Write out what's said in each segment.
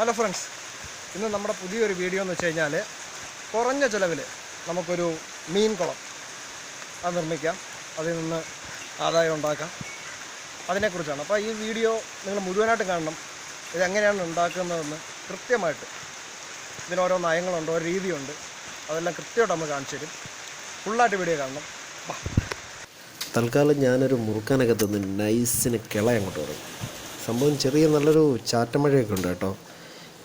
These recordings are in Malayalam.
ഹലോ ഫ്രണ്ട്സ് ഇന്ന് നമ്മുടെ പുതിയൊരു വീഡിയോ എന്ന് വെച്ച് കഴിഞ്ഞാൽ കുറഞ്ഞ ചിലവിൽ നമുക്കൊരു മീൻ കുളം അത് നിർമ്മിക്കാം. അതിൽ നിന്ന് ആദായം ഉണ്ടാക്കാം. അതിനെക്കുറിച്ചാണ്. അപ്പോൾ ഈ വീഡിയോ നിങ്ങൾ മുഴുവനായിട്ട് കാണണം. ഇതെങ്ങനെയാണ് ഉണ്ടാക്കുന്നതെന്ന് കൃത്യമായിട്ട് ഇതിനോരോ നയങ്ങളുണ്ട് ഓരോ രീതിയുണ്ട്. അതെല്ലാം കൃത്യമായിട്ട് നമ്മൾ കാണിച്ചു തരും. ഫുള്ളായിട്ട് വീഡിയോ കാണണം. തൽക്കാലം ഞാനൊരു മുറുക്കാനൊക്കെ തന്ന് നൈസിന് കിള അങ്ങോട്ട് സംഭവം ചെറിയ നല്ലൊരു ചാറ്റമഴയൊക്കെ ഉണ്ട് കേട്ടോ.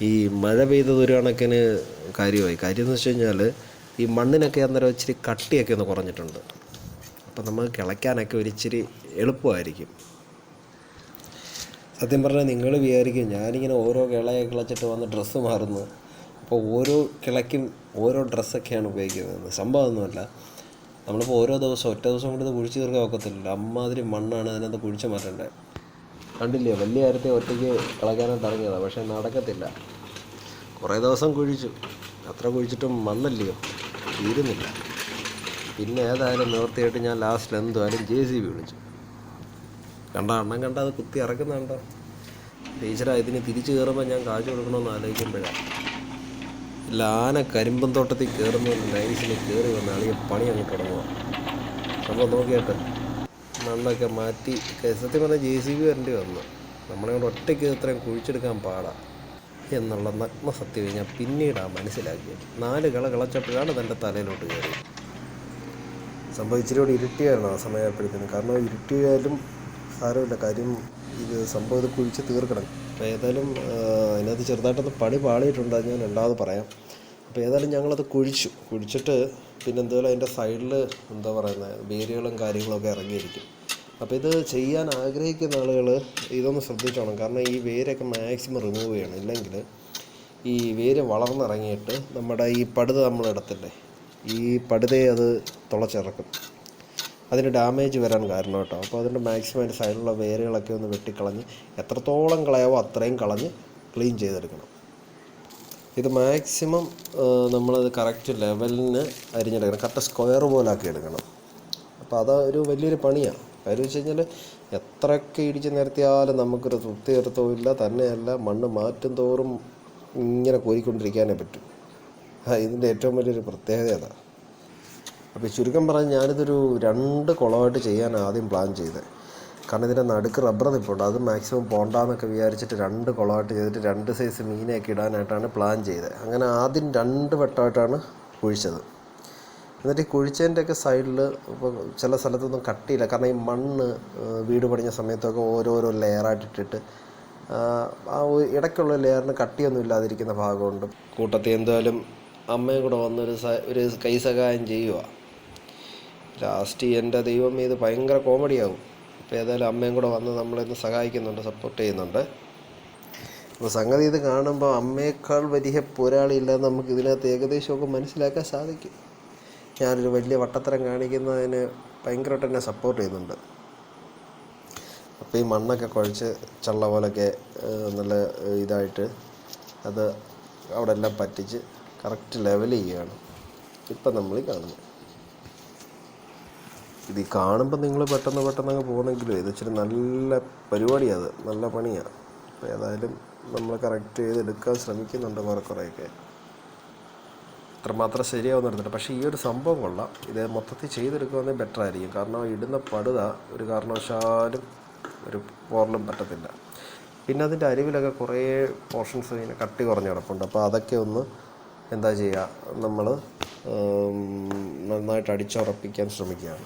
ഈ മഴ പെയ്തത് ഒരു കണക്കിന് കാര്യമായി. കാര്യം എന്ന് വെച്ച് കഴിഞ്ഞാൽ ഈ മണ്ണിനൊക്കെ അന്നേരം ഇച്ചിരി കട്ടിയൊക്കെ ഒന്ന് കുറഞ്ഞിട്ടുണ്ട്. അപ്പം നമുക്ക് കിളയ്ക്കാനൊക്കെ ഒരിച്ചിരി എളുപ്പമായിരിക്കും. സത്യം പറഞ്ഞാൽ നിങ്ങൾ വിചാരിക്കും ഞാനിങ്ങനെ ഓരോ കിളയെ കിളച്ചിട്ട് വന്ന് ഡ്രസ്സ് മാറുന്നു. അപ്പോൾ ഓരോ കിളയ്ക്കും ഓരോ ഡ്രസ്സൊക്കെയാണ് ഉപയോഗിക്കുന്നത്. സംഭവം ഒന്നുമല്ല. നമ്മളിപ്പോൾ ഓരോ ദിവസം ഒറ്റ ദിവസം കൊണ്ട് ഇത് കുഴിച്ച് തീർക്കാൻ ഒക്കത്തില്ലല്ലോ. അമ്മാതിരി മണ്ണാണ് അതിനകത്ത് കുഴിച്ച് മാറ്റേണ്ടത് കണ്ടില്ലേ വലിയ കാര്യത്തെ ഒറ്റയ്ക്ക് കളക്കാനായിട്ട് ഇറങ്ങിയതാണ് പക്ഷേ നടക്കത്തില്ല. കുറേ ദിവസം കുഴിച്ചു. അത്ര കുഴിച്ചിട്ടും മണ്ണല്ലയോ തീരുന്നില്ല. പിന്നെ ഏതായാലും നിവർത്തിയായിട്ട് ഞാൻ ലാസ്റ്റിൽ എന്തുവായാലും ജെ സി ബി വിളിച്ചു. കണ്ട അണ്ണം കണ്ട അത് കുത്തി ഇറക്കുന്നുണ്ടോ ടീച്ചറാ ഇതിന് തിരിച്ചു കയറുമ്പോൾ ഞാൻ കാശ് കൊടുക്കണമെന്ന് ആലോചിക്കുമ്പോഴാണ് ഇല്ല ആന കരിമ്പൻ തോട്ടത്തിൽ കയറുന്ന ലൈൻസിൽ കയറി വന്ന് പണി അങ്ങ് തുടങ്ങുക സംഭവം നോക്കിയിട്ട് മണ്ണൊക്കെ മാറ്റി. സത്യം പറഞ്ഞാൽ ജെ സി ബി വരേണ്ടി വന്നു. നമ്മളെ കൊണ്ട് ഒറ്റയ്ക്ക് ഇത്രയും കുഴിച്ചെടുക്കാൻ പാടാ. എന്നുള്ള നഗ്ന സത്യം ഞാൻ പിന്നീടാണ് മനസ്സിലാക്കിയത്. നാല് കള കളച്ചപ്പോഴാണ് തന്റെ തലയിലോട്ട് കയറി. സംഭവം ഇച്ചിരി കൂടി ഇരുട്ടിയായിരുന്നു ആ സമയപ്പോഴത്തേക്കും കാരണം ഇരുട്ടിയാലും സാരമില്ല. കാര്യം ഇത് സംഭവം ഇത് കുഴിച്ച് തീർക്കണം. അപ്പോൾ ഏതായാലും ആ, അതിനകത്ത് ചെറുതായിട്ടൊന്ന് പണി പാളിയിട്ടുണ്ട് ഞാൻ രണ്ടാമത് പറയാം. അപ്പോൾ ഏതായാലും ഞങ്ങളത് കുഴിച്ചു. കുഴിച്ചിട്ട് പിന്നെ എന്തായാലും അതിന്റെ സൈഡിൽ എന്താ പറയുന്നത് വേരുകളും കാര്യങ്ങളൊക്കെ ഇറങ്ങിയിരിക്കും. അപ്പോൾ ഇത് ചെയ്യാൻ ആഗ്രഹിക്കുന്ന ആളുകൾ ഇതൊന്ന് ശ്രദ്ധിച്ചോണം. കാരണം ഈ വേരൊക്കെ മാക്സിമം റിമൂവ് ചെയ്യണം. ഇല്ലെങ്കിൽ ഈ വേര് വളർന്നിറങ്ങിയിട്ട് നമ്മുടെ ഈ പടുത നമ്മളിടത്തില്ലേ ഈ പടുതയെ അത് തുളച്ചിറക്കും. അതിന് ഡാമേജ് വരാൻ കാരണം കേട്ടോ. അപ്പോൾ അതിന്റെ മാക്സിമം അതിന്റെ സൈഡിലുള്ള വേരുകളൊക്കെ ഒന്ന് വെട്ടിക്കളഞ്ഞ് എത്രത്തോളം കളയാവോ അത്രയും കളഞ്ഞ് ക്ലീൻ ചെയ്തെടുക്കണം. ഇത് മാക്സിമം നമ്മളത് കറക്റ്റ് ലെവലിന് അരിഞ്ഞെടുക്കണം. കറക്റ്റ് സ്ക്വയർ പോലാക്കി എടുക്കണം. അപ്പോൾ അതൊരു വലിയൊരു പണിയാണ് കാര്യം വെച്ച് കഴിഞ്ഞാൽ എത്രയൊക്കെ ഇടിച്ച് നിരത്തിയാലും നമുക്കൊരു തൃപ്തി വരുത്തമില്ല തന്നെയല്ല മണ്ണ് മാറ്റും തോറും ഇങ്ങനെ കോരിക്കൊണ്ടിരിക്കാനേ പറ്റും. ഇതിന്റെ ഏറ്റവും വലിയൊരു പ്രത്യേകത അതാണ് അപ്പോൾ ചുരുക്കം പറഞ്ഞാൽ ഞാനിതൊരു രണ്ട് കുളമായിട്ട് ചെയ്യാൻ ആദ്യം പ്ലാൻ ചെയ്തത് കാരണം ഇതിന്റെ നടുക്ക് റബ്ബർ നിൽപ്പുണ്ട് അത് മാക്സിമം പോണ്ടാന്നൊക്കെ വിചാരിച്ചിട്ട് രണ്ട് കുളമായിട്ട് ചെയ്തിട്ട് രണ്ട് സൈസ് മീനെയൊക്കെ ഇടാനായിട്ടാണ് പ്ലാൻ ചെയ്തത് അങ്ങനെ ആദ്യം രണ്ട് വട്ടമായിട്ടാണ് കുഴിച്ചത്. എന്നിട്ട് ഈ കുഴിച്ചതിന്റെയൊക്കെ സൈഡിൽ ഇപ്പോൾ ചില സ്ഥലത്തൊന്നും കട്ടിയില്ല. കാരണം ഈ മണ്ണ് വീട് പണിഞ്ഞ സമയത്തൊക്കെ ഓരോരോ ലെയറായിട്ട് ഇട്ടിട്ട് ആ, ഇടയ്ക്കുള്ള ലെയറിന് കട്ടിയൊന്നും ഇല്ലാതിരിക്കുന്ന ഭാഗമുണ്ട്. കൂട്ടത്തിൽ എന്തായാലും അമ്മയും കൂടെ വന്നൊരു സ ഒരു കൈ സഹായം ചെയ്യുക ലാസ്റ്റ് എന്റെ ദൈവം ഇത് ഭയങ്കര കോമഡിയാകും അപ്പോൾ ഏതായാലും അമ്മയും കൂടെ വന്ന് നമ്മളിന്ന് സഹായിക്കുന്നുണ്ട് സപ്പോർട്ട് ചെയ്യുന്നുണ്ട്. അപ്പോൾ സംഗതി ഇത് കാണുമ്പോൾ അമ്മയേക്കാൾ വലിയ പോരാളിയില്ലെന്ന് നമുക്ക് ഇതിനകത്ത് ഏകദേശമൊക്കെ മനസ്സിലാക്കാൻ സാധിക്കും. ഞാനൊരു വലിയ വട്ടത്തരം കാണിക്കുന്നതിന് ഭയങ്കരമായിട്ട് എന്നെ സപ്പോർട്ട് ചെയ്യുന്നുണ്ട്. അപ്പോൾ ഈ മണ്ണൊക്കെ കുഴച്ച് ചള്ള പോലൊക്കെ നല്ല ഇതായിട്ട് അത് അവിടെ എല്ലാം പറ്റിച്ച് കറക്റ്റ് ലെവൽ ചെയ്യുകയാണ്. ഇപ്പം നമ്മൾ കാണുന്നത്. ഇത് കാണുമ്പോൾ നിങ്ങൾ പെട്ടെന്ന് പെട്ടെന്ന് അങ്ങ് പോകുന്നെങ്കിലും ഇത് ഇച്ചിരി നല്ല പരിപാടിയാണ് അത്. നല്ല പണിയാണ് അപ്പോൾ ഏതായാലും നമ്മൾ കറക്റ്റ് ചെയ്തെടുക്കാൻ ശ്രമിക്കുന്നുണ്ട് കുറെ കുറേയൊക്കെ. അത്രമാത്രം ശരിയാവുന്ന എടുത്തിട്ട് പക്ഷേ ഈ ഒരു സംഭവം കൊള്ളാം. ഇത് മൊത്തത്തിൽ ചെയ്തെടുക്കുന്നത് ബെറ്റർ ആയിരിക്കും. കാരണം ഇടുന്ന പടുത ഒരു കാരണവശാലും ഒരു പോറലും പറ്റത്തില്ല. പിന്നെ അതിന്റെ അരിവിലൊക്കെ കുറേ പോർഷൻസ് ഇങ്ങനെ കട്ടി കുറഞ്ഞ് കിടപ്പുണ്ട്. അപ്പോൾ അതൊക്കെ ഒന്ന് എന്താ ചെയ്യുക? നമ്മൾ നന്നായിട്ട് അടിച്ചുറപ്പിക്കാൻ ശ്രമിക്കുകയാണ്.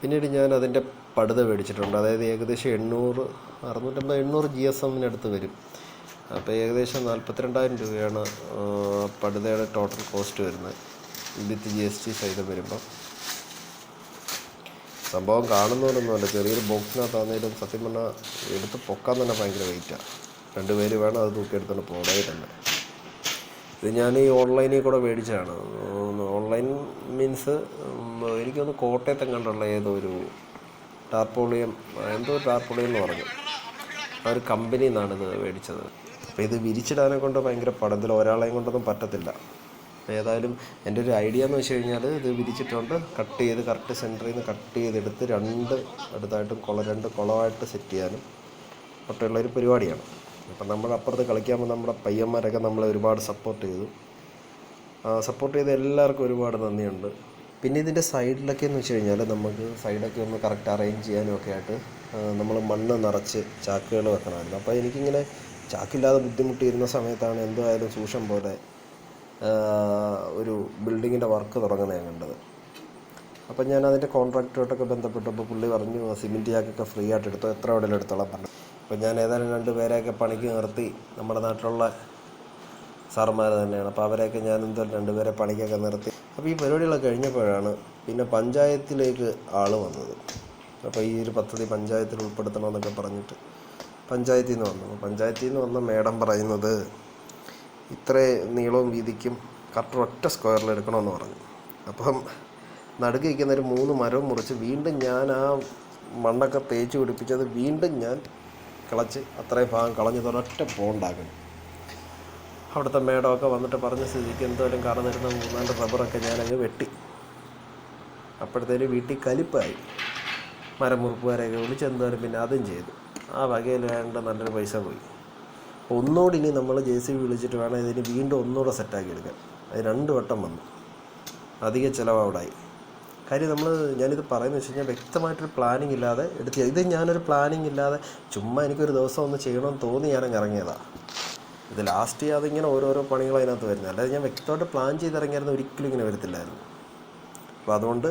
പിന്നീട് ഞാൻ അതിന്റെ പടുത മേടിച്ചിട്ടുണ്ട്. അതായത് ഏകദേശം എണ്ണൂറ് അറുന്നൂറ്റമ്പത് എണ്ണൂറ് ജി എസ് എമ്മിനടുത്ത് വരും. അപ്പോൾ ഏകദേശം നാൽപ്പത്തിരണ്ടായിരം രൂപയാണ് പടുതയുടെ ടോട്ടൽ കോസ്റ്റ് വരുന്നത് വിത്ത് ജി എസ് ടി സഹിതം വരുമ്പോൾ സംഭവം കാണുന്നവരൊന്നുമല്ല ചെറിയൊരു ബോക്സിനകത്താണെങ്കിലും സത്യം പറഞ്ഞാൽ എടുത്ത് പൊക്കാൻ തന്നെ ഭയങ്കര വെയിറ്റാണ് രണ്ടുപേര് വേണം അത് തൂക്കിയെടുത്തോണ്ട് പോകണേ തന്നെ. ഇത് ഞാൻ ഈ ഓൺലൈനിൽ കൂടെ മേടിച്ചതാണ്. ഓൺലൈൻ മീൻസ് എനിക്കൊന്ന് കോട്ടയത്തെ കണ്ടുള്ള ഏതോ ഒരു ടാർപോളിയം എന്തോ ടാർപോളിയം എന്ന് പറഞ്ഞു. ആ ഒരു കമ്പനിയിൽ ഇത് മേടിച്ചത്. അപ്പോൾ ഇത് വിരിച്ചിടാനെ കൊണ്ട് ഭയങ്കര പടത്തിൽ ഒരാളെയും കൊണ്ടൊന്നും പറ്റത്തില്ല. ഏതായാലും എന്റെ ഒരു ഐഡിയ എന്ന് വെച്ച് കഴിഞ്ഞാൽ ഇത് വിരിച്ചിട്ടുണ്ട്. കട്ട് ചെയ്ത് കറക്റ്റ് സെന്ററിൽ നിന്ന് കട്ട് ചെയ്തെടുത്ത് രണ്ട് അടുത്തായിട്ടും കുള രണ്ട് കുളമായിട്ട് സെറ്റ് ചെയ്യാനും ഒട്ടുള്ള ഒരു പരിപാടിയാണ്. അപ്പം നമ്മൾ അപ്പുറത്ത് കളിക്കുമ്പോൾ നമ്മുടെ പയ്യന്മാരൊക്കെ നമ്മളെ ഒരുപാട് സപ്പോർട്ട് ചെയ്തു. സപ്പോർട്ട് ചെയ്ത എല്ലാവർക്കും ഒരുപാട് നന്ദിയുണ്ട്. പിന്നെ ഇതിന്റെ സൈഡിലൊക്കെ എന്ന് വെച്ച് കഴിഞ്ഞാൽ നമുക്ക് സൈഡൊക്കെ ഒന്ന് കറക്റ്റ് അറേഞ്ച് ചെയ്യാനും ഒക്കെ ആയിട്ട് നമ്മൾ മണ്ണ് നിറച്ച് ചാക്കുകൾ വെക്കണമായിരുന്നു. അപ്പോൾ എനിക്കിങ്ങനെ ചാക്കില്ലാതെ ബുദ്ധിമുട്ടിയിരുന്ന സമയത്താണ് എന്തായാലും സൂക്ഷം പോലെ ഒരു ബിൽഡിങ്ങിന്റെ വർക്ക് തുടങ്ങുന്നത് ഞാൻ കണ്ടത്. അപ്പം ഞാൻ അതിന്റെ കോൺട്രാക്ടറായിട്ടൊക്കെ ബന്ധപ്പെട്ടപ്പോൾ പുള്ളി പറഞ്ഞു സിമെന്റ് ചാക്കൊക്കെ ഫ്രീ ആയിട്ട് എടുത്തോ എത്ര എവിടെയും എടുത്തോളാം പറഞ്ഞു. അപ്പം ഞാൻ ഏതായാലും രണ്ട് പേരെയൊക്കെ പണിക്ക് നിർത്തി നമ്മുടെ നാട്ടിലുള്ള സാറന്മാർ തന്നെയാണ്. അപ്പോൾ അവരെയൊക്കെ ഞാൻ എന്തായാലും രണ്ടുപേരെ പണിക്കൊക്കെ നിർത്തി. അപ്പോൾ ഈ പരിപാടികളൊക്കെ കഴിഞ്ഞപ്പോഴാണ് പിന്നെ പഞ്ചായത്തിലേക്ക് ആൾ വന്നത്. അപ്പോൾ ഈ ഒരു പദ്ധതി പഞ്ചായത്തിൽ ഉൾപ്പെടുത്തണമെന്നൊക്കെ പറഞ്ഞിട്ട് പഞ്ചായത്തിൽ നിന്ന് വന്നു. പഞ്ചായത്തിൽ നിന്ന് വന്ന മേഡം പറയുന്നത് ഇത്ര നീളവും വീതിക്കും കറക്റ്റ് ഒറ്റ സ്ക്വയറിൽ എടുക്കണമെന്ന് പറഞ്ഞു. അപ്പം നടുക്ക് നിൽക്കുന്ന ഒരു മൂന്ന് മരവും മുറിച്ച് വീണ്ടും ഞാൻ ആ മണ്ണൊക്കെ തേച്ച് പിടിപ്പിച്ചത് വീണ്ടും ഞാൻ കിളച്ച് അത്രയും ഭാഗം കളഞ്ഞ് ഒരൊറ്റ പോണ്ടാക്കണം അവിടുത്തെ മേഡമൊക്കെ വന്നിട്ട് പറഞ്ഞ സ്ഥിതിക്ക് എന്തോരം കറന്നിരുന്ന മൂന്നാണ്ട് റബ്ബറൊക്കെ ഞാനങ്ങ് വെട്ടി. അപ്പോഴത്തേന് വീട്ടിൽ കലിപ്പായി. മരമുറുപ്പുകാരെയൊക്കെ വിളിച്ച് എന്തോരം പിന്നെ അതും ചെയ്തു. ആ വകയിൽ വേണ്ട നല്ലൊരു പൈസ പോയി. അപ്പോൾ ഒന്നുകൂടി ഇനി നമ്മൾ ജെ സി ബി വിളിച്ചിട്ട് വേണം ഇതിന് വീണ്ടും ഒന്നുകൂടെ സെറ്റാക്കി എടുക്കാൻ. അത് രണ്ട് വട്ടം വന്നു. അധിക ചിലവ് അവിടെ ആയി കാര്യം നമ്മൾ ഞാനിത് പറയുന്നത് വെച്ച് കഴിഞ്ഞാൽ വ്യക്തമായിട്ടൊരു പ്ലാനിങ് ഇല്ലാതെ എടുത്ത് ഇത് ഞാനൊരു പ്ലാനിങ് ഇല്ലാതെ ചുമ്മാ എനിക്കൊരു ദിവസം ഒന്ന് ചെയ്യണമെന്ന് തോന്നി ഞാനങ്ങ് ഇറങ്ങിയതാണ് ഇത് ലാസ്റ്റ് അതിങ്ങനെ ഓരോരോ പണികൾ അതിനകത്ത് വരുന്നത്. അല്ലാതെ ഞാൻ വ്യക്തമായിട്ട് പ്ലാൻ ചെയ്തിറങ്ങിയായിരുന്നു ഒരിക്കലും ഇങ്ങനെ വരത്തില്ലായിരുന്നു. അപ്പോൾ അതുകൊണ്ട്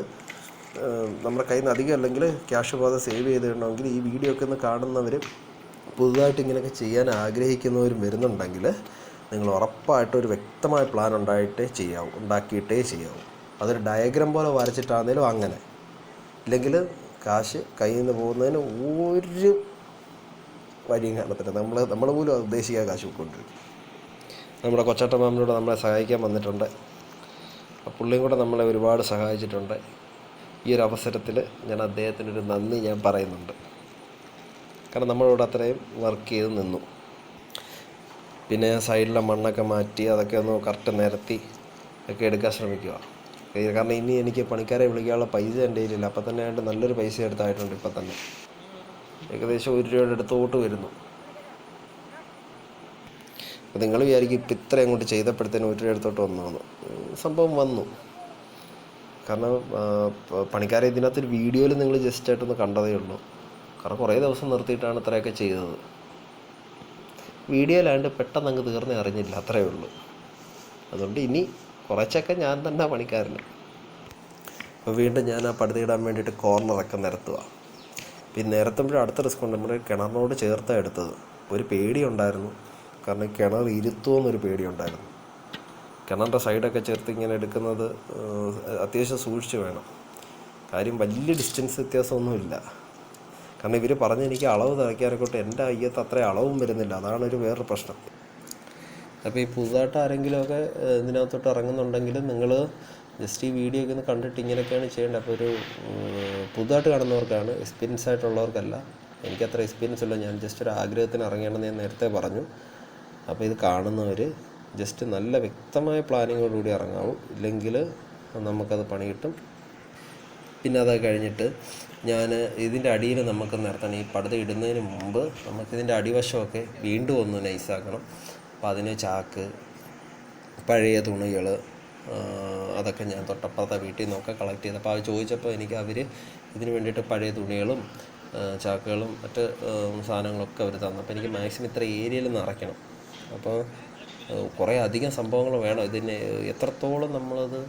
നമ്മുടെ കയ്യിൽ നിന്ന് അധികം അല്ലെങ്കിൽ ക്യാഷ് പോകാതെ സേവ് ചെയ്തിടണമെങ്കിൽ ഈ വീഡിയോ ഒക്കെ ഒന്ന് കാണുന്നവർ പുതുതായിട്ട് ഇങ്ങനെയൊക്കെ ചെയ്യാൻ ആഗ്രഹിക്കുന്നവരും വരുന്നുണ്ടെങ്കിൽ നിങ്ങൾ ഉറപ്പായിട്ട് ഒരു വ്യക്തമായ പ്ലാൻ ഉണ്ടായിട്ടേ ചെയ്യാവൂ ഉണ്ടാക്കിയിട്ടേ ചെയ്യാവൂ. അതൊരു ഡയഗ്രാം പോലെ വരച്ചിട്ടാണെങ്കിലും അങ്ങനെ. ഇല്ലെങ്കിൽ കാശ് കയ്യിൽ നിന്ന് പോകുന്നതിന് ഒരു വഴിയും കാണത്തില്ല. നമ്മൾ നമ്മൾ പോലും ഉദ്ദേശിക്കാൻ കാശ് പോയിക്കൊണ്ടിരിക്കും. നമ്മുടെ കൊച്ചാട്ട മാമനോട് നമ്മളെ സഹായിക്കാൻ വന്നിട്ടുണ്ട്. പുള്ളിയും കൂടെ നമ്മളെ ഒരുപാട് സഹായിച്ചിട്ടുണ്ട്. ഈ ഒരു അവസരത്തിൽ ഞാൻ അദ്ദേഹത്തിനൊരു നന്ദി ഞാൻ പറയുന്നുണ്ട്. കാരണം നമ്മളോട് അത്രയും വർക്ക് ചെയ്ത് നിന്നു. പിന്നെ സൈഡിലെ മണ്ണൊക്കെ മാറ്റി അതൊക്കെ ഒന്ന് കറക്റ്റ് നിരത്തി ഒക്കെ എടുക്കാൻ ശ്രമിക്കുക കാരണം ഇനി എനിക്ക് പണിക്കാരെ വിളിക്കാനുള്ള പൈസ എന്റെ കയ്യിലില്ല. അപ്പം തന്നെ ആയിട്ട് നല്ലൊരു പൈസ എടുത്തായിട്ടുണ്ട് ഇപ്പം തന്നെ. ഏകദേശം ഒരു രൂപയുടെ അടുത്തോട്ട് വരുന്നു. അപ്പോൾ നിങ്ങൾ വിചാരിക്കും ഇപ്പം ഇത്ര അങ്ങോട്ട് ചെയ്തപ്പോഴത്തേനും ഒരു രൂപ അടുത്തോട്ട് വന്നു സംഭവം വന്നു. കാരണം പണിക്കാരെ ഇതിനകത്തൊരു വീഡിയോയിൽ നിങ്ങൾ ജസ്റ്റ് ആയിട്ടൊന്ന് കണ്ടതേ ഉള്ളൂ. കാരണം കുറേ ദിവസം നിർത്തിയിട്ടാണ് ഇത്രയൊക്കെ ചെയ്തത്. വീഡിയോയിലാണ്ട് പെട്ടെന്ന് അങ്ങ് തീർന്നേ അറിഞ്ഞില്ല അത്രയേ ഉള്ളൂ. അതുകൊണ്ട് ഇനി കുറച്ചൊക്കെ ഞാൻ തന്നെ പണിക്കാരന്. അപ്പോൾ വീണ്ടും ഞാൻ ആ പടുതിയിടാൻ വേണ്ടിയിട്ട് കോർണറൊക്കെ നിരത്തുക പിന്നെ നിരത്തുമ്പോഴും അടുത്ത റിസ്ക് ഉണ്ട്. നമ്മുടെ കിണറിനോട് ചേർത്താണ് എടുത്തത്. ഒരു പേടിയുണ്ടായിരുന്നു കാരണം കിണർ ഇരുത്തുമെന്നൊരു പേടിയുണ്ടായിരുന്നു കിണറിന്റെ സൈഡൊക്കെ ചേർത്ത് ഇങ്ങനെ എടുക്കുന്നത് അത്യാവശ്യം സൂക്ഷിച്ച് വേണം. കാര്യം വലിയ ഡിസ്റ്റൻസ് വ്യത്യാസമൊന്നുമില്ല. കാരണം ഇവർ പറഞ്ഞ് എനിക്ക് അളവ് തിളയ്ക്കാനൊക്കെ എന്റെ അയ്യത്ത് അത്ര അളവും വരുന്നില്ല. അതാണ് ഒരു വേറൊരു പ്രശ്നം. അപ്പോൾ ഈ പുതുതായിട്ട് ആരെങ്കിലുമൊക്കെ ഇതിനകത്തോട്ട് ഇറങ്ങുന്നുണ്ടെങ്കിൽ നിങ്ങൾ ജസ്റ്റ് ഈ വീഡിയോ ഒക്കെ ഒന്ന് കണ്ടിട്ട് ഇങ്ങനെയൊക്കെയാണ് ചെയ്യേണ്ടത്. അപ്പോൾ ഒരു പുതുതായിട്ട് കാണുന്നവർക്കാണ് എക്സ്പീരിയൻസ് ആയിട്ടുള്ളവർക്കല്ല. എനിക്കത്ര എക്സ്പീരിയൻസ് ഇല്ല. ഞാൻ ജസ്റ്റ് ഒരു ആഗ്രഹത്തിന് ഇറങ്ങണമെന്ന് ഞാൻ നേരത്തെ പറഞ്ഞു. അപ്പോൾ ഇത് കാണുന്നവർ ജസ്റ്റ് നല്ല വ്യക്തമായ പ്ലാനിങ്ങോടുകൂടി ഇറങ്ങാവൂ. ഇല്ലെങ്കിൽ നമുക്കത് പണി കിട്ടും. പിന്നെ അത് കഴിഞ്ഞിട്ട് ഞാൻ ഇതിന്റെ അടിയിൽ നമുക്ക് നിർത്തണം. ഈ പടുത ഇടുന്നതിന് മുമ്പ് നമുക്കിതിന്റെ അടിവശമൊക്കെ വീണ്ടും ഒന്ന് നൈസാക്കണം. അപ്പോൾ അതിന് ചാക്ക് പഴയ തുണികൾ അതൊക്കെ ഞാൻ തൊട്ടപ്പുറത്തെ വീട്ടിൽ നിന്നൊക്കെ കളക്ട് ചെയ്തപ്പോൾ അത് ചോദിച്ചപ്പോൾ എനിക്ക് അവർ ഇതിന് വേണ്ടിയിട്ട് പഴയ തുണികളും ചാക്കുകളും മറ്റ് സാധനങ്ങളൊക്കെ അവർ തന്നു. അപ്പോൾ എനിക്ക് മാക്സിമം ഇത്ര ഏരിയയിൽ നിറയ്ക്കണം അപ്പോൾ കുറേ അധികം സംഭവങ്ങൾ വേണം. ഇതിന് എത്രത്തോളം നമ്മളത്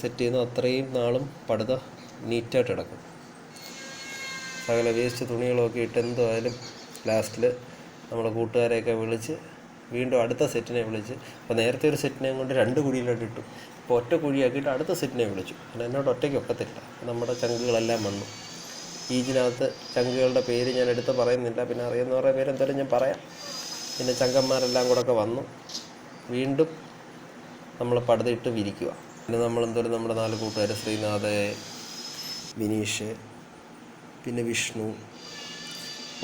സെറ്റ് ചെയ്യുന്നു അത്രയും നാളും പടുത നീറ്റായിട്ട് കിടക്കും. സകല വേസ്റ്റ് തുണികളൊക്കെ ഇട്ട് എന്തായാലും ലാസ്റ്റിൽ നമ്മുടെ കൂട്ടുകാരെയൊക്കെ വിളിച്ച് വീണ്ടും അടുത്ത സെറ്റിനെ വിളിച്ച് അപ്പോൾ നേരത്തെ ഒരു സെറ്റിനെ കൊണ്ട് രണ്ട് കുഴിയിലോട്ട് ഇട്ടു. ഇപ്പോൾ ഒറ്റ കുഴിയാക്കിയിട്ട് അടുത്ത സെറ്റിനെ വിളിച്ചു. അല്ല എന്നോട് ഒറ്റയ്ക്ക് ഒക്കത്തില്ല. നമ്മുടെ ചങ്കുകളെല്ലാം വന്നു. ഈജിനകത്ത് ചങ്കുകളുടെ പേര് ഞാൻ എടുത്ത് പറയുന്നില്ല. പിന്നെ അറിയുന്നവരുടെ പേര് എന്തായാലും ഞാൻ പറയാം. പിന്നെ ചങ്കന്മാരെല്ലാം കൂടെ ഒക്കെ വന്നു. വീണ്ടും നമ്മൾ പടുതയിട്ട് വിരിക്കുക. പിന്നെ നമ്മൾ എന്തൊരു നമ്മുടെ നാല് കൂട്ടുകാർ ശ്രീനാഥ് വിനീഷ് പിന്നെ വിഷ്ണു.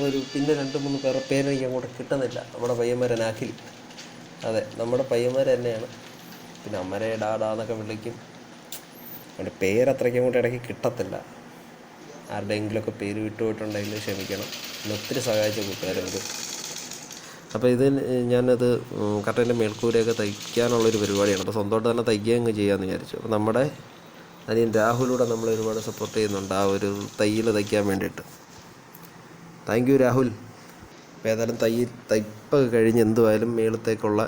ഒരു പിന്നെ രണ്ട് മൂന്ന് പേരെ പേരെനിക്ക് അങ്ങോട്ട് കിട്ടുന്നില്ല. നമ്മുടെ പയ്യന്മാരെ നാക്കിൽ അതെ നമ്മുടെ പയ്യന്മാർ തന്നെയാണ്. പിന്നെ അമ്മരെ ഡാ ഡാ എന്നൊക്കെ വിളിക്കും. അവന്റെ പേരത്രയ്ക്ക് അങ്ങോട്ട് ഇടയ്ക്ക് കിട്ടത്തില്ല. ആരുടെയെങ്കിലുമൊക്കെ പേര് വിട്ടുപോയിട്ടുണ്ടെങ്കിൽ ക്ഷമിക്കണം. ഇന്ന് ഒത്തിരി സഹായിച്ച കൂട്ടുകാരുണ്ട്. അപ്പോൾ ഇത് ഞാനത് കട്ടന്റെ മേൽക്കൂരയൊക്കെ തയ്ക്കാനുള്ളൊരു പരിപാടിയാണ്. അപ്പോൾ സ്വന്തമായിട്ട് തന്നെ തയ്ക്കുകയും ചെയ്യാമെന്ന് വിചാരിച്ചു. അപ്പോൾ നമ്മുടെ അനിയൻ രാഹുലൂടെ നമ്മൾ ഒരുപാട് സപ്പോർട്ട് ചെയ്യുന്നുണ്ട് ആ ഒരു തയ്യൽ തയ്ക്കാൻ വേണ്ടിയിട്ട്. Thank you Rahul. അപ്പോൾ ഏതായാലും തയ്യൽ തയ്പ്പൊക്കെ കഴിഞ്ഞ് എന്തുമായാലും മേളത്തേക്കുള്ള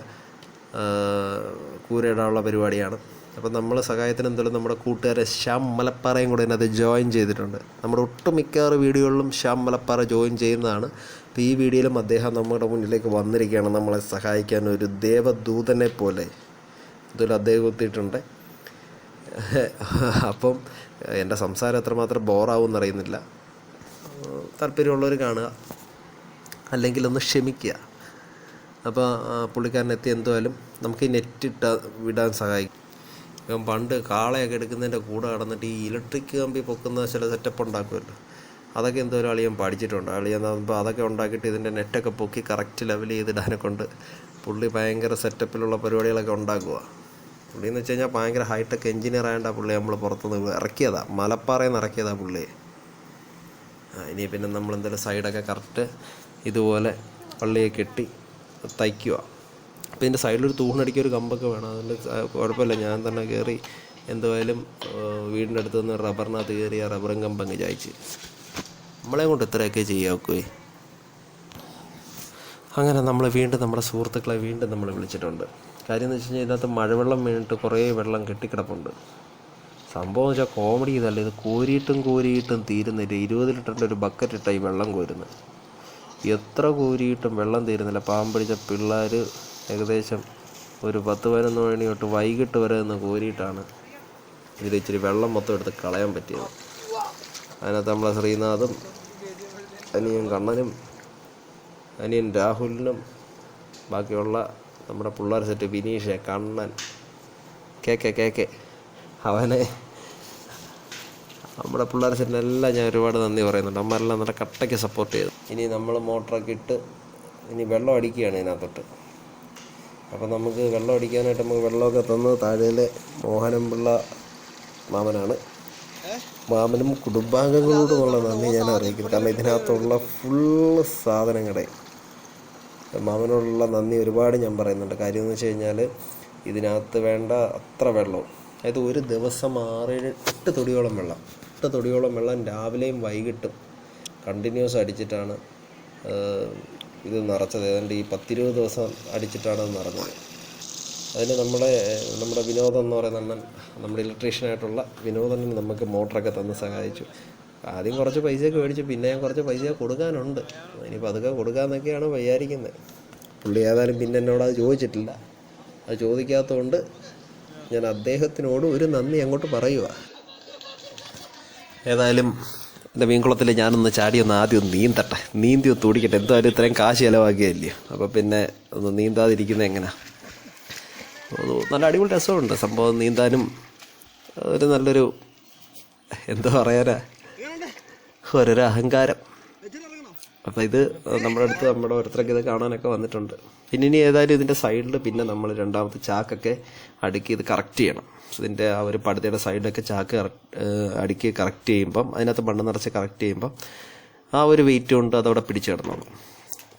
കൂരയിടാനുള്ള പരിപാടിയാണ്. അപ്പോൾ നമ്മൾ സഹായത്തിന് എന്തായാലും നമ്മുടെ കൂട്ടുകാരെ ശ്യാം മലപ്പാറയും കൂടെ അതിനകത്ത് ജോയിൻ ചെയ്തിട്ടുണ്ട്. നമ്മുടെ ഒട്ടുമിക്കാറ് വീഡിയോകളിലും ശ്യാം മലപ്പാറ ജോയിൻ ചെയ്യുന്നതാണ്. അപ്പോൾ ഈ വീഡിയോയിലും അദ്ദേഹം നമ്മുടെ മുന്നിലേക്ക് വന്നിരിക്കുകയാണ്. നമ്മളെ സഹായിക്കാൻ ഒരു ദേവദൂതനെ പോലെ. ഇതിൽ അദ്ദേഹം എത്തിയിട്ടുണ്ട്. അപ്പം എന്റെ സംസാരം എത്രമാത്രം ബോറാവും എന്നറിയുന്നില്ല താല്പര്യമുള്ളവർ കാണുക. അല്ലെങ്കിൽ ഒന്ന് ക്ഷമിക്കുക. അപ്പോൾ പുള്ളിക്കാരനെത്തി എത്തി. നമുക്ക് ഈ നെറ്റ് ഇട്ട വിടാൻ സഹായിക്കും. ഇപ്പം പണ്ട് കാളയൊക്കെ എടുക്കുന്നതിന്റെ കൂടെ കടന്നിട്ട് ഈ ഇലക്ട്രിക് കമ്പി പൊക്കുന്ന ചില സെറ്റപ്പ് ഉണ്ടാക്കുമല്ലോ. അതൊക്കെ എന്തോ അളിയൻ പഠിച്ചിട്ടുണ്ട്. അളിയൻ അപ്പോൾ അതൊക്കെ ഉണ്ടാക്കിയിട്ട് ഇതിന്റെ നെറ്റൊക്കെ പൊക്കി കറക്റ്റ് ലെവൽ ചെയ്തിടാനെ കൊണ്ട് പുള്ളി ഭയങ്കര സെറ്റപ്പിലുള്ള പരിപാടികളൊക്കെ ഉണ്ടാക്കുക പുള്ളി എന്ന് വെച്ച് കഴിഞ്ഞാൽ ഭയങ്കര ഹൈടെക് എഞ്ചിനീയർ ആയതുകൊണ്ടാണ് പുള്ളി നമ്മൾ പുറത്തുനിന്ന് ഇറക്കിയതാണ് മലപ്പാറയിൽ നിന്ന് ഇറക്കിയതാണ് പുള്ളി. ഇനി പിന്നെ നമ്മൾ എന്തെങ്കിലും സൈഡൊക്കെ കറക്റ്റ് ഇതുപോലെ പള്ളിയെ കെട്ടി തയ്ക്കുക അപ്പോൾ ഇതിന്റെ സൈഡിലൊരു തൂണടിക്കുക ഒരു കമ്പൊക്കെ വേണം. സ- കുഴപ്പമില്ല. ഞാൻ തന്നെ കയറി എന്തുവായാലും വീടിന്റെ അടുത്ത് നിന്ന് റബ്ബറിനകത്ത് കയറി ആ റബ്ബറും കമ്പങ്ങ് ചായച്ച്. നമ്മളെ കൊണ്ട് ഇത്രയൊക്കെ ചെയ്യാക്കുവേ അങ്ങനെ നമ്മൾ വീണ്ടും നമ്മുടെ സുഹൃത്തുക്കളെ വീണ്ടും നമ്മൾ വിളിച്ചിട്ടുണ്ട്. കാര്യം എന്ന് വെച്ച് കഴിഞ്ഞാൽ ഇതിനകത്ത് മഴവെള്ളം വീണിട്ട് കുറേ വെള്ളം കെട്ടിക്കിടപ്പുണ്ട്. സംഭവം എന്ന് വെച്ചാൽ കോമഡി ഇതല്ല ഇത് കോരിയിട്ടും കോരിയിട്ടും തീരുന്നില്ല ഇരുപത് ലിറ്ററിന്റെ ഒരു ബക്കറ്റ് ഇട്ട ഈ വെള്ളം കോരുന്നത്. എത്ര കോരിയിട്ടും വെള്ളം തീരുന്നില്ല. പാമ്പ് പിടിച്ച പിള്ളേർ ഏകദേശം ഒരു പത്ത് പതിനൊന്ന് മണി തൊട്ട് വൈകിട്ട് വരെ നിന്ന് കോരിയിട്ടാണ് ഇതിൽ ഇച്ചിരി വെള്ളം മൊത്തം എടുത്ത് കളയാൻ പറ്റിയത്. അതിനകത്ത് നമ്മളെ ശ്രീനാഥും അനിയൻ കണ്ണനും അനിയൻ രാഹുലിനും ബാക്കിയുള്ള നമ്മുടെ പിള്ളേർ set Bineesh Kannan K K K K. അവനെ നമ്മുടെ പിള്ളേർ സെറ്റിനെല്ലാം ഞാൻ ഒരുപാട് നന്ദി പറയുന്നുണ്ട്. അമ്മരെല്ലാം നല്ല കട്ടയ്ക്ക് സപ്പോർട്ട് ചെയ്തു. ഇനി നമ്മൾ മോട്ടറൊക്കെ ഇട്ട് ഇനി വെള്ളം അടിക്കുകയാണ് ഇതിനകത്തോട്ട്. അപ്പം നമുക്ക് വെള്ളം അടിക്കാനായിട്ട് നമുക്ക് വെള്ളമൊക്കെ തന്നത് താഴേലെ മോഹനം പിള്ള മാമനാണ്. മാമനും കുടുംബാംഗങ്ങളോടുമുള്ള നന്ദി ഞാൻ അറിയിക്കുന്നു. കാരണം ഇതിനകത്തുള്ള ഫുള്ള് സാധനങ്ങളെ മാമനോടുള്ള നന്ദി ഒരുപാട് ഞാൻ പറയുന്നുണ്ട്. കാര്യം എന്ന് വെച്ച് കഴിഞ്ഞാൽ ഇതിനകത്ത് വേണ്ട അത്ര വെള്ളവും അതായത് ഒരു ദിവസം ആറേഴ് എട്ട് തൊടിയോളം വെള്ളം എട്ട് തൊടിയോളം വെള്ളം രാവിലെയും വൈകിട്ടും കണ്ടിന്യൂസ് അടിച്ചിട്ടാണ് ഇത് നിറച്ചത്. ഏതാണ്ട് ഈ പത്തിരുപത് ദിവസം അടിച്ചിട്ടാണ് അത് നിറഞ്ഞത്. അതിന് നമ്മളെ നമ്മുടെ വിനോദം എന്ന് പറയുന്ന അണ്ണൻ നമ്മുടെ ഇലക്ട്രീഷ്യനായിട്ടുള്ള വിനോദം നമുക്ക് മോട്ടറൊക്കെ തന്ന് സഹായിച്ചു. ആദ്യം കുറച്ച് പൈസയൊക്കെ മേടിച്ചു പിന്നെ കുറച്ച് പൈസ കൊടുക്കാനുണ്ട്. ഇനിയിപ്പോൾ അതൊക്കെ കൊടുക്കാമെന്നൊക്കെയാണ് വിചാരിക്കുന്നത് പുള്ളി ഏതായാലും പിന്നെ എന്നോട് അത് ചോദിച്ചിട്ടില്ല. അത് ചോദിക്കാത്തതുകൊണ്ട് ഞാൻ അദ്ദേഹത്തിനോട് ഒരു നന്ദി അങ്ങോട്ട് പറയുക ഏതായാലും എന്റെ മീൻകുളത്തിൽ ഞാനൊന്ന് ചാടി ഒന്ന് ആദ്യം ഒന്ന് നീന്തട്ടെ. നീന്തി ഒന്ന് ഓടിക്കട്ടെ എന്തായാലും ഇത്രയും കാശ് ചിലവാക്കിയല്ലേ അപ്പോൾ പിന്നെ ഒന്ന് നീന്താതിരിക്കുന്നത് എങ്ങനെയാണ് നല്ല അടിപൊളി രസമുണ്ട്. സംഭവം നീന്താനും ഒരു നല്ലൊരു എന്താ പറയാനാ? ഓരോരോ അഹങ്കാരം. അപ്പോൾ ഇത് നമ്മുടെ അടുത്ത് നമ്മുടെ ഓരോരുത്തരൊക്കെ ഇത് കാണാനൊക്കെ വന്നിട്ടുണ്ട്. പിന്നെ ഇനി ഏതായാലും ഇതിന്റെ സൈഡിൽ പിന്നെ നമ്മൾ രണ്ടാമത്തെ ചാക്കൊക്കെ അടുക്കി ഇത് കറക്റ്റ് ചെയ്യണം. ഇതിന്റെ ആ ഒരു പടുതയുടെ സൈഡിലൊക്കെ ചാക്ക് അടുക്കി കറക്റ്റ് ചെയ്യുമ്പം അതിനകത്ത് മണ്ണ് നിറച്ച് കറക്റ്റ് ചെയ്യുമ്പം ആ ഒരു വെയിറ്റ് കൊണ്ട് അതവിടെ പിടിച്ചു കിടന്നോളും.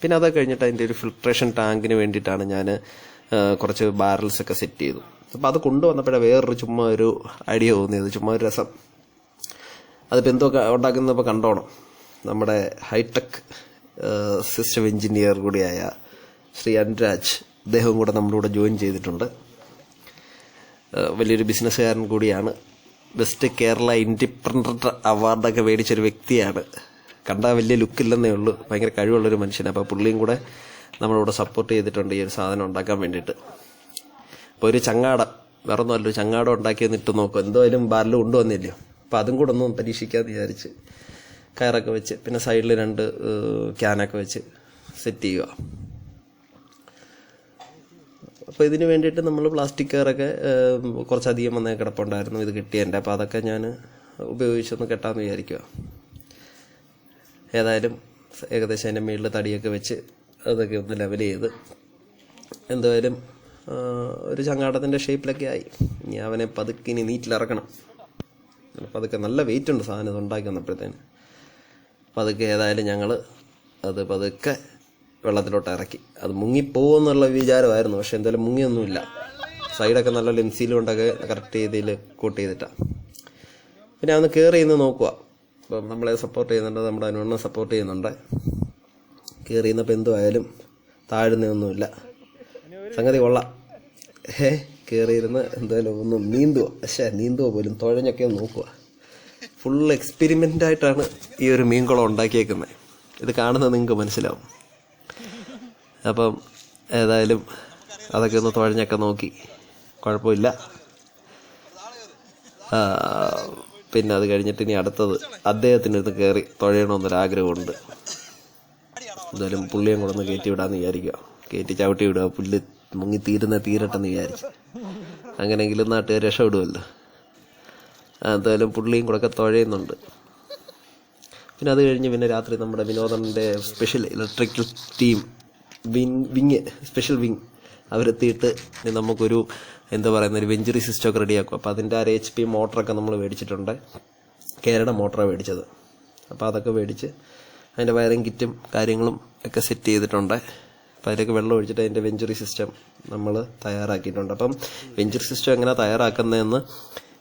പിന്നെ അതൊക്കെ കഴിഞ്ഞിട്ട് അതിന്റെ ഒരു ഫിൽട്രേഷൻ ടാങ്കിന് വേണ്ടിയിട്ടാണ് ഞാൻ കുറച്ച് ബാരൽസ് ഒക്കെ സെറ്റ് ചെയ്തു. അപ്പോൾ അത് കൊണ്ടുവന്നപ്പോഴേ വേറൊരു ചുമ്മാ ഒരു ഐഡിയ തോന്നിയത്. ചുമ്മാ ഒരു രസം. അതിപ്പോൾ എന്തോ ഉണ്ടാക്കുന്നപ്പോൾ കണ്ടോണം. നമ്മുടെ ഹൈടെക് സിസ്റ്റം എഞ്ചിനീയർ കൂടിയായ ശ്രീ അനുരാജ് അദ്ദേഹവും കൂടെ നമ്മുടെ കൂടെ ജോയിൻ ചെയ്തിട്ടുണ്ട് വലിയൊരു ബിസിനസ്സുകാരൻ കൂടിയാണ്. ബെസ്റ്റ് കേരള ഇൻഡിപെൻഡന്റ് അവാർഡൊക്കെ മേടിച്ചൊരു വ്യക്തിയാണ്. കണ്ടാൽ വലിയ ലുക്കില്ലെന്നേ ഉള്ളൂ. ഭയങ്കര കഴിവുള്ളൊരു മനുഷ്യനാണ് അപ്പോൾ പുള്ളിയും കൂടെ നമ്മളിവിടെ സപ്പോർട്ട് ചെയ്തിട്ടുണ്ട് ഈ ഒരു സാധനം ഉണ്ടാക്കാൻ വേണ്ടിയിട്ട്. അപ്പോൾ ഒരു ചങ്ങാടം വേറെ ഒന്നും ഒരു ചങ്ങാടം ഉണ്ടാക്കി ഇട്ട് നോക്കും. എന്തായാലും ബാറിൽ കൊണ്ടുവന്നില്ലയോ? അപ്പോൾ അതും കൂടെ ഒന്നും പരീക്ഷിക്കാമെന്ന് വിചാരിച്ച് കയറൊക്കെ വെച്ച് പിന്നെ സൈഡിൽ രണ്ട് ക്യാനൊക്കെ വെച്ച് സെറ്റ് ചെയ്യുക. അപ്പോൾ ഇതിന് വേണ്ടിയിട്ട് നമ്മൾ പ്ലാസ്റ്റിക് കയറൊക്കെ കുറച്ചധികം വന്നേ കിടപ്പുണ്ടായിരുന്നു ഇത് കിട്ടിയതിന്റെ അപ്പോൾ അതൊക്കെ ഞാൻ ഉപയോഗിച്ചൊന്ന് കെട്ടാമെന്ന് വിചാരിക്കുക ഏതായാലും ഏകദേശം അതിന്റെ മുകളിൽ തടിയൊക്കെ വെച്ച് അതൊക്കെ ഒന്ന് ലെവൽ ചെയ്ത്. എന്തായാലും ഒരു ചങ്ങാടത്തിന്റെ ഷേപ്പിലൊക്കെ ആയി. ഇനി അവനെ പതുക്കെ ഇനി നീറ്റിലിറക്കണം. പതുക്കെ നല്ല വെയിറ്റ് ഉണ്ട് സാധനം ഉണ്ടാക്കി വന്നപ്പോഴത്തേന്. പതുക്കെ ഏതായാലും ഞങ്ങൾ അത് പതുക്കെ വെള്ളത്തിലോട്ട് ഇറക്കി. അത് മുങ്ങിപ്പോകുമെന്നുള്ള വിചാരമായിരുന്നു പക്ഷെ എന്തായാലും മുങ്ങിയൊന്നുമില്ല. സൈഡൊക്കെ നല്ല ലെൻസിൽ കൊണ്ടൊക്കെ കറക്റ്റ് രീതിയിൽ കൂട്ട് ചെയ്തിട്ടാണ് പിന്നെ അന്ന് കയറി ഇന്ന് നോക്കുക അപ്പം നമ്മളെ സപ്പോർട്ട് ചെയ്യുന്നുണ്ട് നമ്മുടെ അനുവണ്ണം സപ്പോർട്ട് ചെയ്യുന്നുണ്ട്. കയറി ഇന്നപ്പോൾ താഴുന്നൊന്നുമില്ല താഴ്ന്നൊന്നുമില്ല സംഗതി കൊള്ളാം. ഏ കയറിയിരുന്ന് എന്തായാലും ഒന്ന് നീന്തുക പക്ഷേ നീന്തുക പോലും? തുഴഞ്ഞൊക്കെ നോക്കുക ഫുൾ എക്സ്പെരിമെന്റ് ആയിട്ടാണ് ഈ ഒരു മീൻകുളം ഉണ്ടാക്കിയേക്കുന്നത്. ഇത് കാണുന്നത് നിങ്ങൾക്ക് മനസ്സിലാവും. അപ്പം ഏതായാലും അതൊക്കെ ഒന്ന് തുഴഞ്ഞൊക്കെ നോക്കി. കുഴപ്പമില്ല. പിന്നെ അത് കഴിഞ്ഞിട്ട് ഇനി അടുത്തത് അദ്ദേഹത്തിനടുത്ത് കയറി തുഴയണമെന്നൊരാഗ്രഹമുണ്ട്. എന്തായാലും പുള്ളിയും കൂടെ ഒന്ന് കയറ്റി വിടാമെന്ന് വിചാരിക്കുക. കയറ്റി ചവിട്ടി വിടുക. പുല്ല് മുങ്ങി തീരുന്ന തീരട്ടെന്ന് വിചാരിച്ചു. അങ്ങനെയെങ്കിലും നാട്ടുകാർ രക്ഷപ്പെടുമല്ലോ. എന്തായാലും പുള്ളിയും കൂടെ ഒക്കെ തുഴയുന്നുണ്ട്. പിന്നെ അത് കഴിഞ്ഞ് പിന്നെ രാത്രി നമ്മുടെ വിനോദന്റെ special electrical team wing wing special wing അവരെത്തിയിട്ട് നമുക്കൊരു എന്താ പറയുന്ന ഒരു വെഞ്ചുറി സിസ്റ്റം ഒക്കെ റെഡിയാക്കും അപ്പോൾ അതിന്റെ ആ എച്ച് പി മോട്ടറൊക്കെ നമ്മൾ മേടിച്ചിട്ടുണ്ട്. കേരള മോട്ടറാണ് മേടിച്ചത്. അപ്പോൾ അതൊക്കെ മേടിച്ച് അതിന്റെ വയറിംഗ് കിറ്റും കാര്യങ്ങളും ഒക്കെ സെറ്റ് ചെയ്തിട്ടുണ്ട്. അപ്പോൾ അതിലേക്ക് വെള്ളം ഒഴിച്ചിട്ട് അതിന്റെ വെഞ്ചുറി സിസ്റ്റം നമ്മൾ തയ്യാറാക്കിയിട്ടുണ്ട്. അപ്പം വെഞ്ചുറി സിസ്റ്റം എങ്ങനെ തയ്യാറാക്കുന്നതെന്ന്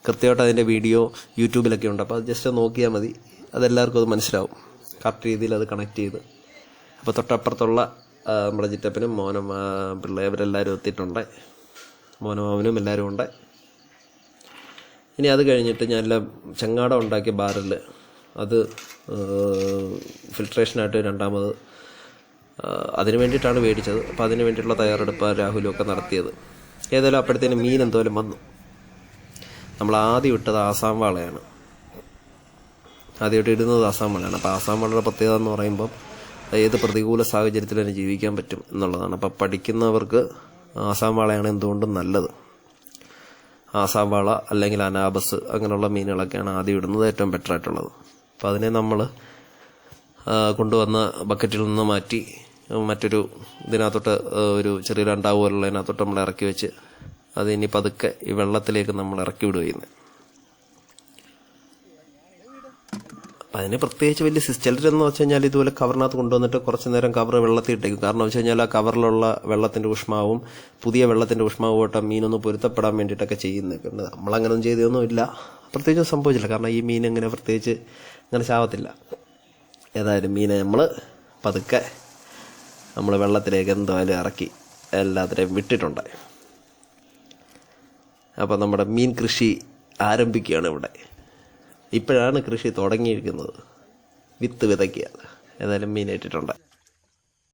കൃത്യമായിട്ട് അതിന്റെ വീഡിയോ യൂട്യൂബിലൊക്കെ ഉണ്ട്. അപ്പോൾ അത് ജസ്റ്റ് നോക്കിയാൽ മതി. അതെല്ലാവർക്കും അത് മനസ്സിലാവും. കറക്റ്റ് രീതിയിൽ അത് കണക്ട് ചെയ്ത്. അപ്പോൾ തൊട്ടപ്പുറത്തുള്ള നമ്മുടെ ജിറ്റപ്പനും മോനും പിള്ളേവരെല്ലാവരും എത്തിയിട്ടുണ്ട്. മോനമാവനും എല്ലാവരും ഉണ്ട്. ഇനി അത് കഴിഞ്ഞിട്ട് ഞാനെല്ലാം ചങ്ങാടം ഉണ്ടാക്കിയ ബാറിൽ അത് ഫിൽട്രേഷനായിട്ട് രണ്ടാമത് അതിനു വേണ്ടിയിട്ടാണ് മേടിച്ചത് അപ്പോൾ അതിന് വേണ്ടിയിട്ടുള്ള തയ്യാറെടുപ്പ് രാഹുലും ഒക്കെ നടത്തിയത്. ഏതായാലും അപ്പോഴത്തേനും മീൻ എന്തോലും വന്നു. നമ്മൾ ആദ്യം ഇട്ടത് ആസാം വാളയാണ്. ആദ്യമായിട്ട് ഇടുന്നത് ആസാം വാളയാണ്. അപ്പോൾ ആസാം വാളയുടെ പ്രത്യേകത എന്ന് പറയുമ്പം ഏത് പ്രതികൂല സാഹചര്യത്തിൽ തന്നെ ജീവിക്കാൻ പറ്റും എന്നുള്ളതാണ്. അപ്പോൾ പഠിക്കുന്നവർക്ക് ആസാം വാളയാണ് എന്തുകൊണ്ടും നല്ലത്. ആസാം വാള അല്ലെങ്കിൽ അനാബസ് അങ്ങനെയുള്ള മീനുകളൊക്കെയാണ് ആദ്യം ഇടുന്നത് ഏറ്റവും ബെറ്റർ അപ്പോൾ അതിനെ നമ്മൾ കൊണ്ടുവന്ന ബക്കറ്റിൽ നിന്ന് മാറ്റി മറ്റൊരു ഇതിനകത്തോട്ട് ഒരു ചെറിയ രണ്ടാവ് പോലുള്ളതിനകത്തോട്ട് നമ്മൾ ഇറക്കി വെച്ച് അത് ഇനി പതുക്കെ ഈ വെള്ളത്തിലേക്ക് നമ്മൾ ഇറക്കി വിടുക ചെയ്യുന്നത് അപ്പം അതിന് പ്രത്യേകിച്ച് വലിയ ചിലരെന്ന് വെച്ച് കഴിഞ്ഞാൽ ഇതുപോലെ കവറിനകത്ത് കൊണ്ടുവന്നിട്ട് കുറച്ച് നേരം കവർ വെള്ളത്തിൽ ഇട്ടേക്കും. കാരണം വെച്ച് കഴിഞ്ഞാൽ ആ കവറിലുള്ള വെള്ളത്തിന്റെ ഊഷ്മാവും പുതിയ വെള്ളത്തിന്റെ ഊഷ്മാവുമായിട്ട് മീനൊന്ന് പൊരുത്തപ്പെടാൻ വേണ്ടിയിട്ടൊക്കെ ചെയ്യുന്നൊക്കെ നമ്മളങ്ങനൊന്നും ചെയ്തൊന്നും ഇല്ല പ്രത്യേകിച്ച് സംഭവിച്ചില്ല. കാരണം ഈ മീൻ അങ്ങനെ പ്രത്യേകിച്ച് അങ്ങനെ ചാവത്തില്ല. ഏതായാലും മീനെ നമ്മൾ പതുക്കെ നമ്മൾ വെള്ളത്തിലേക്ക് എന്തായാലും ഇറക്കി എല്ലാത്തിനെയും വിട്ടിട്ടുണ്ട്. അപ്പോൾ നമ്മുടെ മീൻ കൃഷി ആരംഭിക്കുകയാണ് ഇവിടെ. ഇപ്പോഴാണ് കൃഷി തുടങ്ങിയിരിക്കുന്നത്. വിത്ത് വിതയ്ക്കുക. ഏതായാലും മീൻ ഇട്ടിട്ടുണ്ട്.